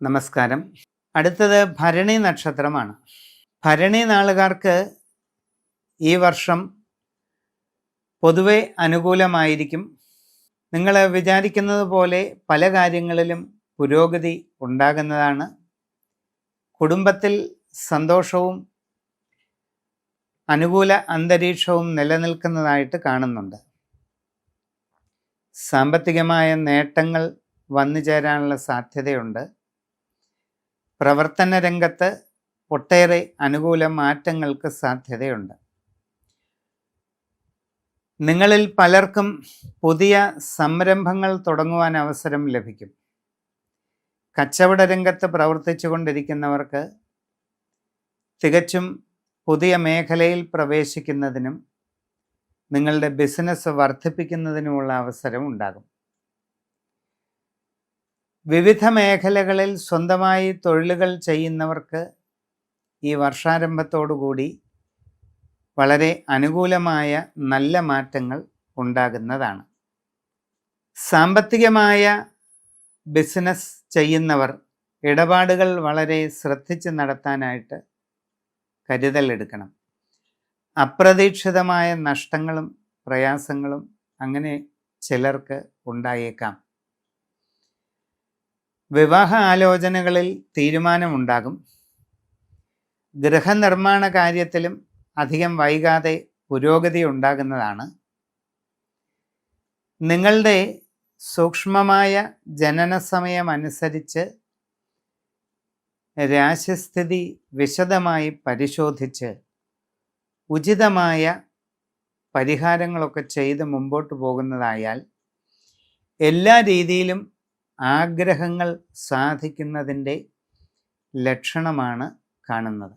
നമസ്കാരം. അടുത്തത് ഭരണി നക്ഷത്രമാണ്. ഭരണി നാളുകാർക്ക് ഈ വർഷം പൊതുവെ അനുകൂലമായിരിക്കും. നിങ്ങൾ വിചാരിക്കുന്നത് പോലെ പല കാര്യങ്ങളിലും പുരോഗതി ഉണ്ടാകുന്നതാണ്. കുടുംബത്തിൽ സന്തോഷവും അനുകൂല അന്തരീക്ഷവും നിലനിൽക്കുന്നതായിട്ട് കാണുന്നുണ്ട്. സാമ്പത്തികമായ നേട്ടങ്ങൾ വന്നു ചേരാനുള്ള സാധ്യതയുണ്ട്. പ്രവർത്തന രംഗത്ത് ഒട്ടേറെ അനുകൂല മാറ്റങ്ങൾക്ക് സാധ്യതയുണ്ട്. നിങ്ങളിൽ പലർക്കും പുതിയ സംരംഭങ്ങൾ തുടങ്ങുവാൻ അവസരം ലഭിക്കും. കച്ചവട രംഗത്ത് പ്രവർത്തിച്ചു കൊണ്ടിരിക്കുന്നവർക്ക് തികച്ചും പുതിയ മേഖലയിൽ പ്രവേശിക്കുന്നതിനും നിങ്ങളുടെ ബിസിനസ് വർദ്ധിപ്പിക്കുന്നതിനുമുള്ള അവസരം ഉണ്ടാകും. വിവിധ മേഖലകളിൽ സ്വന്തമായി തൊഴിലുകൾ ചെയ്യുന്നവർക്ക് ഈ വർഷാരംഭത്തോടുകൂടി വളരെ അനുകൂലമായ നല്ല മാറ്റങ്ങൾ ഉണ്ടാകുന്നതാണ്. സാമ്പത്തികമായ ബിസിനസ് ചെയ്യുന്നവർ ഇടപാടുകൾ വളരെ ശ്രദ്ധിച്ച് നടത്താനായിട്ട് കരുതലെടുക്കണം അപ്രതീക്ഷിതമായ നഷ്ടങ്ങളും പ്രയാസങ്ങളും അങ്ങനെ ചിലർക്ക് ഉണ്ടായേക്കാം. വിവാഹ ആലോചനകളിൽ തീരുമാനമുണ്ടാകും. ഗൃഹനിർമ്മാണ കാര്യത്തിലും അധികം വൈകാതെ പുരോഗതി ഉണ്ടാകുന്നതാണ്. നിങ്ങളുടെ സൂക്ഷ്മമായ ജനന സമയം അനുസരിച്ച് രാശിസ്ഥിതി വിശദമായി പരിശോധിച്ച് ഉചിതമായ പരിഹാരങ്ങളൊക്കെ ചെയ്ത് മുമ്പോട്ട് പോകുന്നതായാൽ എല്ലാ രീതിയിലും ആഗ്രഹങ്ങൾ സാധിക്കുന്നതിന്റെ ലക്ഷണമാണ് കാണുന്നത്.